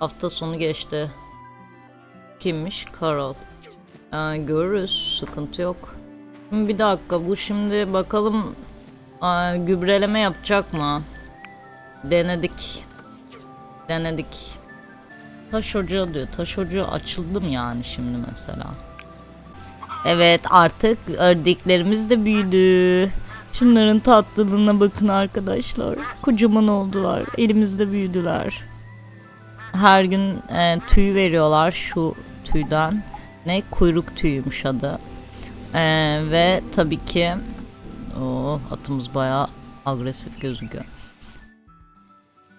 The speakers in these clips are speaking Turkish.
Hafta sonu geçti. Kimmiş? Carol. Ee, görürüz. Sıkıntı yok. Şimdi Bir dakika bu şimdi bakalım aa, gübreleme yapacak mı? Denedik. Denedik. Taş ocağı diyor. Taş ocağı açıldım yani şimdi mesela. Evet artık ördeklerimiz de büyüdü. Şunların tatlılığına bakın arkadaşlar. Kocaman oldular. Elimizde büyüdüler. Her gün e, tüy veriyorlar şu tüyden. Ne? Kuyruk tüyümüş adı. E, ve tabii ki o atımız bayağı agresif gözüküyor.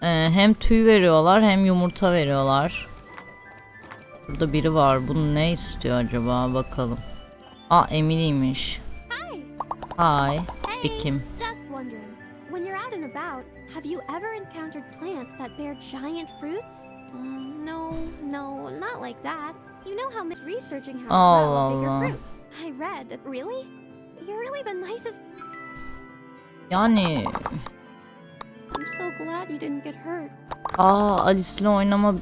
E, hem tüy veriyorlar hem yumurta veriyorlar. Burada biri var. Bunu ne istiyor acaba? Bakalım. Aa Emily'ymiş. Hi. Ekim. Have you ever encountered plants that bear giant fruits? Mm, no, no, not like that. You know how Miss researching how to grow Allah a bigger Allah. fruit. I read that really? You're really the nicest. Yani I'm so glad you didn't get hurt. aa Alice'le oynama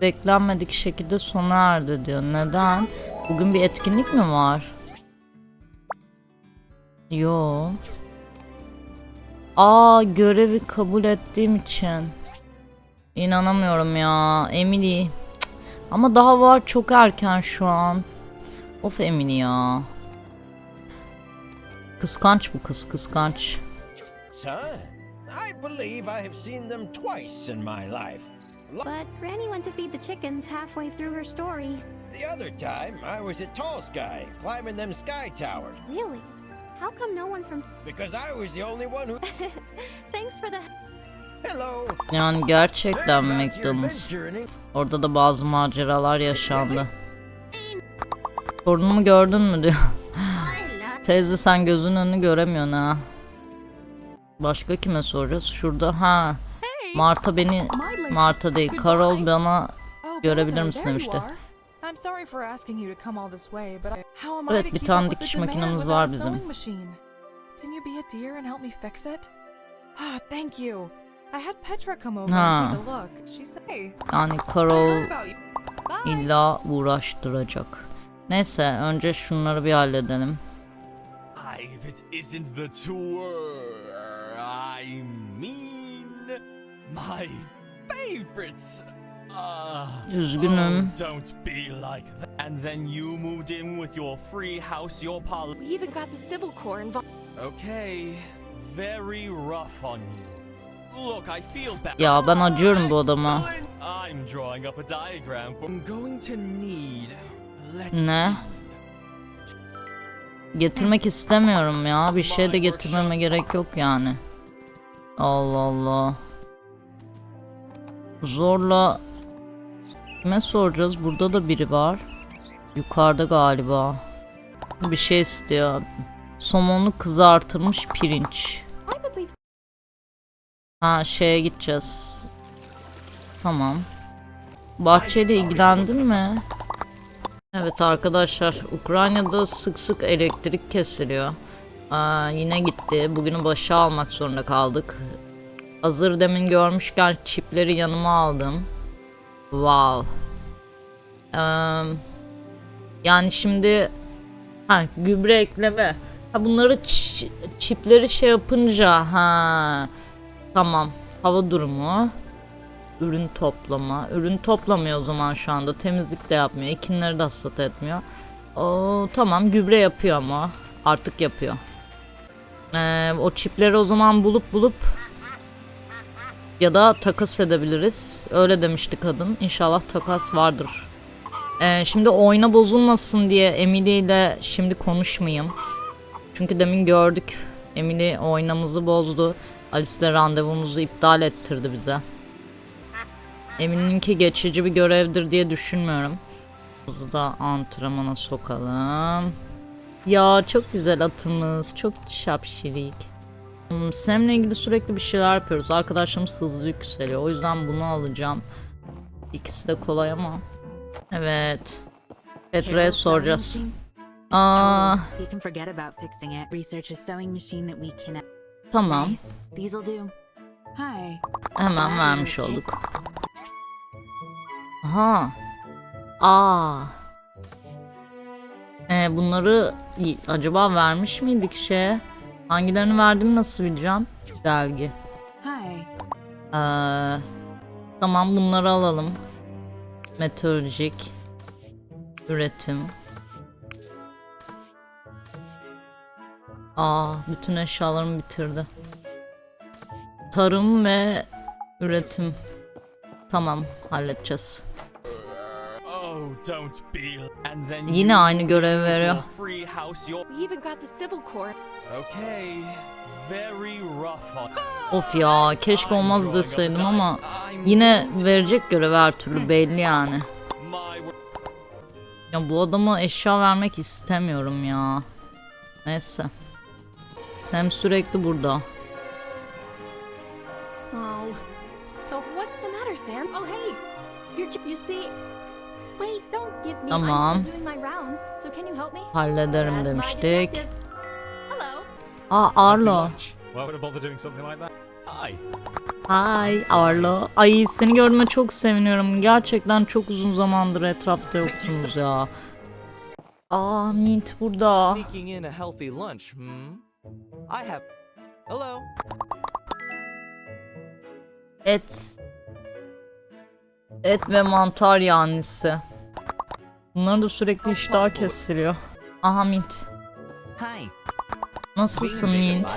beklenmedik şekilde sona erdi diyor. Neden? Bugün bir etkinlik mi var? Yo. Aa görevi kabul ettiğim için. İnanamıyorum ya. Emily. Cık. Ama daha var çok erken şu an. Of Emily ya. Kıskanç bu kız kıskanç. Son, I believe I have seen them twice in my life. But Granny went to feed the chickens halfway through her story. The other time, I was at Tall Sky, climbing them sky towers, Really? How come no one from. because I was the only one who. Thanks for the. Hello! Yani gerçekten McDonald's. Orada da bazı maceralar yaşandı. Torunumu gördün mü diyor. Teyze sen gözün önünü göremiyorsun ha. Başka kime soracağız? Şurada ha. Marta beni Marta değil. Carol bana Oh, Görebilir misin demişti. Evet, bir tane dikiş makinemiz var bizim. Can you be a dear and help me fix it? Ah, thank you. I had Petra come over Ha. and take a look. She said, "Hey, yani Carol heard about you." Bye. illa uğraştıracak. Neyse önce şunları bir halledelim. If it isn't the tour, I mean my favorites. Ah, Üzgünüm. oh, don't be like that. And then you moved in with your free house, your pal. We even got the Civil Corps involved. Okay, very rough on you. Ya ben acıyorum bu adama. Ne? Getirmek istemiyorum ya. Bir şey de getirmeme gerek yok yani. Allah Allah. Zorla kime soracağız? Burada da biri var. Yukarıda galiba. Bir şey istiyor. Somonlu kızartılmış pirinç. Ha şeye gideceğiz. Tamam. Bahçeyle ilgilendin mi? Evet arkadaşlar Ukrayna'da sık sık elektrik kesiliyor. Aa, yine gitti. Bugünü başa almak zorunda kaldık. Hazır demin görmüşken çipleri yanıma aldım. Wow. Eee, yani şimdi ha gübre ekleme. Ha bunları çipleri şey yapınca ha tamam. Hava durumu. Ürün toplama. Ürün toplamıyor o zaman şu anda. Temizlik de yapmıyor. Ekinleri de hasat etmiyor. O tamam gübre yapıyor ama. Artık yapıyor. Ee, o çipleri o zaman bulup bulup ya da takas edebiliriz. Öyle demişti kadın. İnşallah takas vardır. Ee, şimdi oyna bozulmasın diye Emily ile şimdi konuşmayayım. Çünkü demin gördük. Emily oynamızı bozdu. Alice'le randevumuzu iptal ettirdi bize. Emininki geçici bir görevdir diye düşünmüyorum. Bizi da antrenmana sokalım. Ya çok güzel atımız. Çok şapşirik. Hmm, Sam'le ilgili sürekli bir şeyler yapıyoruz. Arkadaşlarımız hızlı yükseliyor. O yüzden bunu alacağım. İkisi de kolay ama. Evet. Petra'ya soracağız. Aa, Tamam. Hemen vermiş olduk. Aha. Aa. Ee, bunları acaba vermiş miydik şeye? Hangilerini verdim nasıl bileceğim? Dergi. Hi. Ee, tamam bunları alalım. Meteorolojik. Üretim. Aa, bütün eşyalarımı bitirdi. Tarım ve üretim. Tamam, halledeceğiz. Oh, Yine aynı görevi with veriyor. your Free house, your We even got the Civil Corps. okay. Very rough on. Of ya, keşke olmaz deseydim ama yine verecek görev her türlü belli yani. Ya bu adama eşya vermek istemiyorum ya. Neyse. Sam sürekli burada. Oh. Oh, what's the matter, Sam? Oh, hey. You're j- You see... Wait, don't give me... Tamam. I'm still doing my rounds, so can you help me? Hallederim demiştik. Aa Arlo. Hi. Hi Arlo. Ay seni gördüğüme çok seviniyorum. Gerçekten çok uzun zamandır etrafta yoksunuz ya. Aa Mint burada. I have. Hello. Et. Et ve mantar yanlısı. Bunların da sürekli iştah kesiliyor. Aha Mint. Hi. Nasılsın Mint?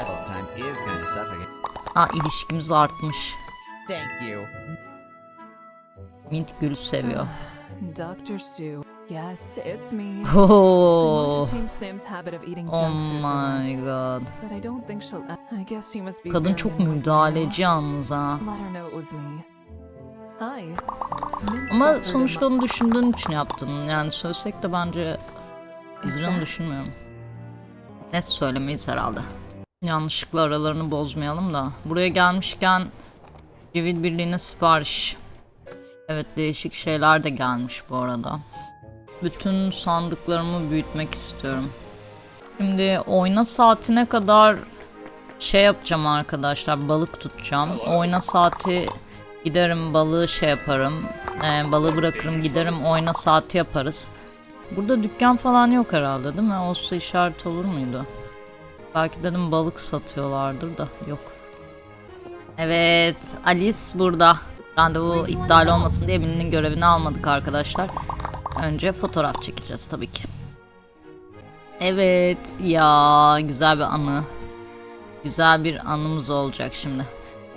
Aa ilişkimiz artmış. Thank you. Mint gül seviyor. Dr. Sue. Yes, it's me. I Oh, oh my god. but I don't think she'll. I guess she must be. Kadın çok müdahaleci yalnız ha. Ama sonuçta onu düşündüğün için yaptın. Yani söylesek de bence izleyeni düşünmüyorum. Ne söylemeyiz herhalde. Yanlışlıkla aralarını bozmayalım da. Buraya gelmişken Civil Birliği'ne sipariş. Evet değişik şeyler de gelmiş bu arada. Bütün sandıklarımı büyütmek istiyorum. Şimdi oyna saatine kadar şey yapacağım arkadaşlar balık tutacağım. Oyna saati giderim balığı şey yaparım. Ee, balığı bırakırım giderim oyna saati yaparız. Burada dükkan falan yok herhalde değil mi? Olsa işaret olur muydu? Belki dedim balık satıyorlardır da yok. Evet Alice burada. Randevu iptal olmasın diye Emine'nin görevini almadık arkadaşlar. Önce fotoğraf çekeceğiz tabii ki. Evet ya güzel bir anı. Güzel bir anımız olacak şimdi.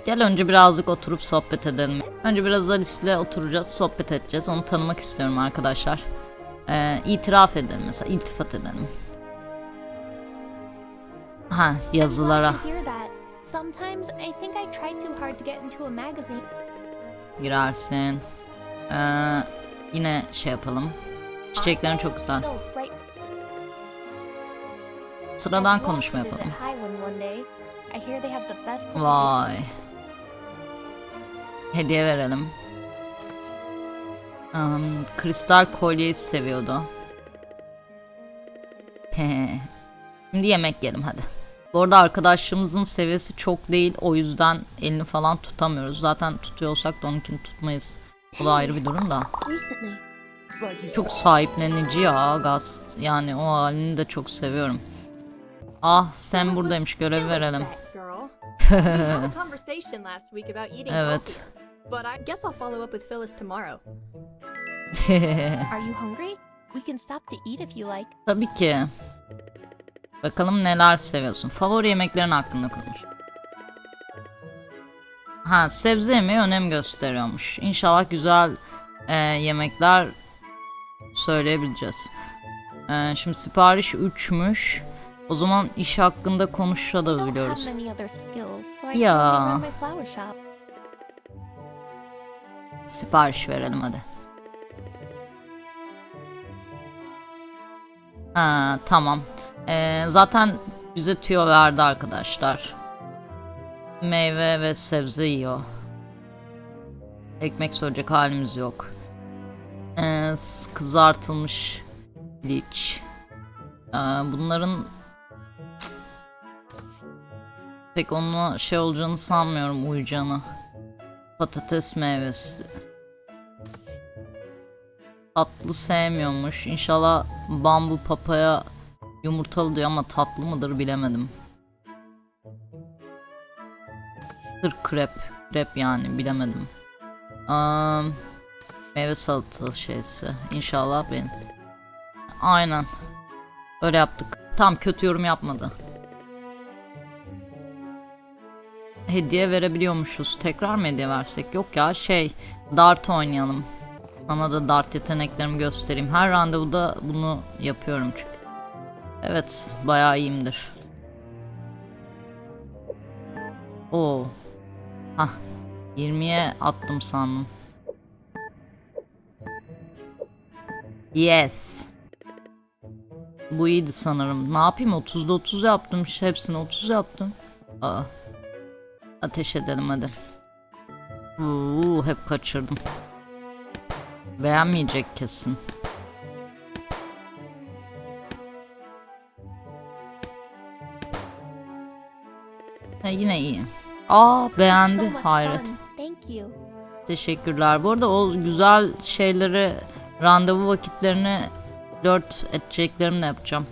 Gel önce birazcık oturup sohbet edelim. Önce biraz Alice'le oturacağız, sohbet edeceğiz. Onu tanımak istiyorum arkadaşlar. Ee, itiraf edelim mesela, iltifat edelim. Ha, yazılara girersin. Ee, yine şey yapalım. Çiçeklerin çok güzel. Sıradan konuşma yapalım. Vay. Hediye verelim. Um, kristal kolyeyi seviyordu. Şimdi yemek yiyelim hadi. Bu arada arkadaşlarımızın seviyesi çok değil. O yüzden elini falan tutamıyoruz. Zaten tutuyorsak da onunkini tutmayız. Bu da ayrı bir durum da. Çok sahiplenici ya Gaz. Yani o halini de çok seviyorum. Ah sen buradaymış görev verelim. Evet. but I guess I'll follow up with Phyllis tomorrow. are you hungry? We can stop to eat if you like. Tabii ki. Bakalım neler seviyorsun. Favori yemeklerin hakkında konuş. Ha sebze yemeği önem gösteriyormuş. İnşallah güzel e, yemekler söyleyebileceğiz. E, şimdi sipariş 3'müş. O zaman iş hakkında konuşabiliyoruz. Ya. Sipariş verelim hadi. Ha, tamam. Ee, zaten bize tüyo verdi arkadaşlar. Meyve ve sebze yiyor. Ekmek söyleyecek halimiz yok. Ee, kızartılmış liç. Ee, bunların pek onunla şey olacağını sanmıyorum uyacağını. Patates meyvesi. Tatlı sevmiyormuş. İnşallah bambu papaya yumurtalı diyor ama tatlı mıdır bilemedim. Sır krep. Krep yani bilemedim. Aa, meyve salatası şeysi. İnşallah benim. Aynen. Öyle yaptık. Tam kötü yorum yapmadı. Hediye verebiliyormuşuz. Tekrar mı hediye versek? Yok ya şey dart oynayalım. Sana da dart yeteneklerimi göstereyim. Her randevuda bunu yapıyorum çünkü. Evet bayağı iyiyimdir. Oo. Hah 20'ye attım sandım. Yes. Bu iyiydi sanırım. Ne yapayım 30'da 30 yaptım. Hepsini 30 yaptım. Aa. Ateş edelim hadi. Uuu hep kaçırdım. Beğenmeyecek kesin. Ha, yine iyi. Aa beğendi. Hayret. Teşekkürler. Bu arada o güzel şeyleri randevu vakitlerini dört edeceklerimle yapacağım.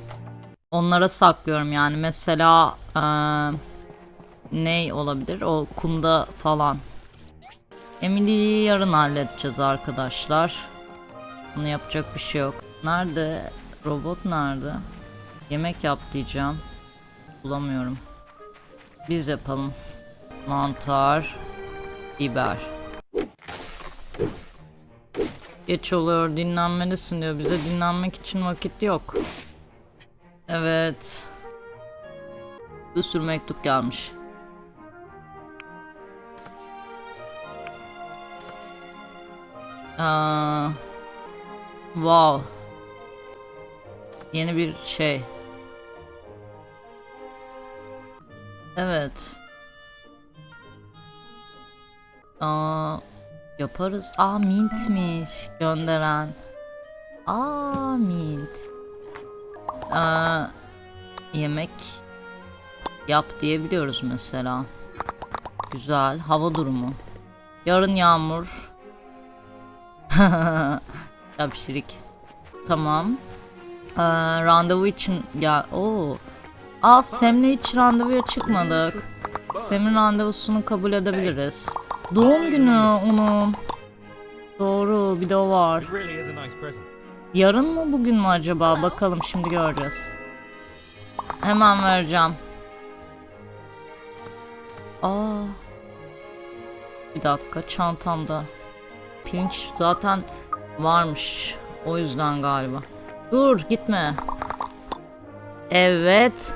Onlara saklıyorum yani. Mesela eee ne olabilir? O kumda falan. Emily'yi yarın halledeceğiz arkadaşlar. Bunu yapacak bir şey yok. Nerede? Robot nerede? Yemek yap diyeceğim. Bulamıyorum. Biz yapalım. Mantar. Biber. Geç oluyor dinlenmelisin diyor. Bize dinlenmek için vakit yok. Evet. Bir sürü mektup gelmiş. Aa, wow. Yeni bir şey. Evet. Aa, yaparız. Aa mintmiş gönderen. Aa mint. Aa, yemek yap diyebiliyoruz mesela. Güzel. Hava durumu. Yarın yağmur. Şapşirik. Tamam. Ee, randevu için gel. Oo. Aa Sem'le hiç randevuya çıkmadık. Sem'in randevusunu kabul edebiliriz. Doğum günü onun. Doğru bir de o var. Yarın mı bugün mü acaba? Bakalım şimdi göreceğiz. Hemen vereceğim. Aa. Bir dakika çantamda. Pirinç zaten varmış. O yüzden galiba. Dur gitme. Evet.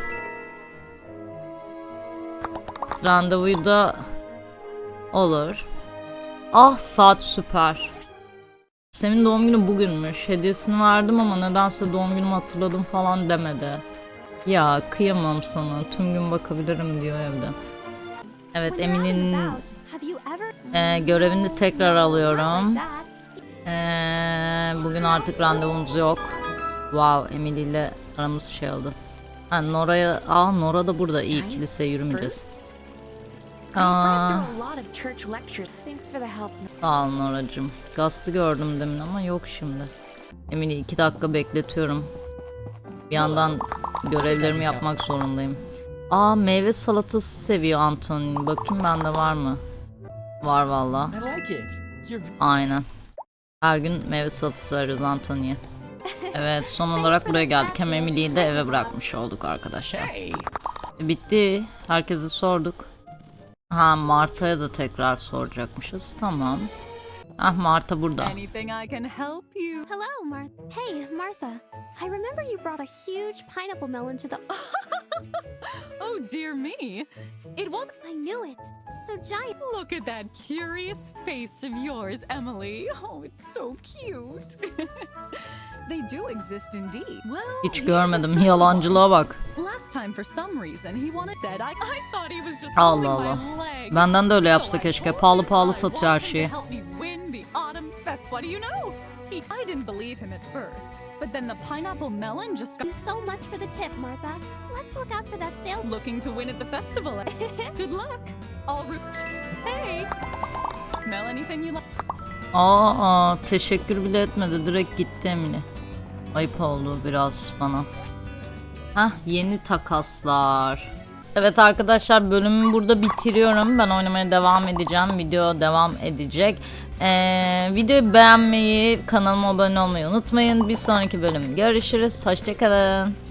Randevuyu da olur. Ah saat süper. Senin doğum günü bugünmüş. Hediyesini verdim ama nedense doğum günümü hatırladım falan demedi. Ya kıyamam sana. Tüm gün bakabilirim diyor evde. Evet ever e, görevini tekrar alıyorum. E, bugün artık randevumuz yok. Wow Emily ile aramız şey oldu. Ha, Nora'ya, aa Nora da burada. İyi kiliseye yürümeyeceğiz. Help. sağ ol Nora'cığım. Gast'ı gördüm demin ama yok şimdi. Emily iki dakika bekletiyorum. Bir yandan görevlerimi yapmak zorundayım. Aa meyve salatası seviyor Anthony. Bakayım bende var mı? Var valla. I like it. You're Aynen. Her gün meyve salatası veriyoruz Anthony'ye. Evet son olarak buraya geldik. Hem Emily'yi de eve bırakmış olduk arkadaşlar. Bitti. Herkese sorduk. Ha Marta'ya da tekrar soracakmışız. Tamam. Ah Marta burada. Anything I can help you? Hello, Martha. Hey, Martha. I remember you brought a huge pineapple melon to the. Oh dear me. It was. I knew it. So giant. Look at that curious face of yours, Emily. Oh, it's so cute. they do exist indeed. Well, Hiç görmedim. Yalancılığa bak. Time, for some reason, he wanted said I. I thought he was just Allah Allah. Benden de öyle yapsa keşke. Pahalı pahalı I satıyor her şeyi. to help me win the autumn fest. What do you know? He, I didn't believe him at first, but then the pineapple melon just got so much for the tip, Martha. Let's look out for that sale. looking to win at the festival. Good luck. Root. Hey, smell anything you like? Aa, teşekkür bile etmedi. Direkt gitti Emily. Ayıp oldu biraz bana. Hah yeni takaslar. Evet arkadaşlar bölümü burada bitiriyorum. Ben oynamaya devam edeceğim. Video devam edecek. Ee, videoyu beğenmeyi, kanalıma abone olmayı unutmayın. Bir sonraki bölüm görüşürüz. Hoşçakalın.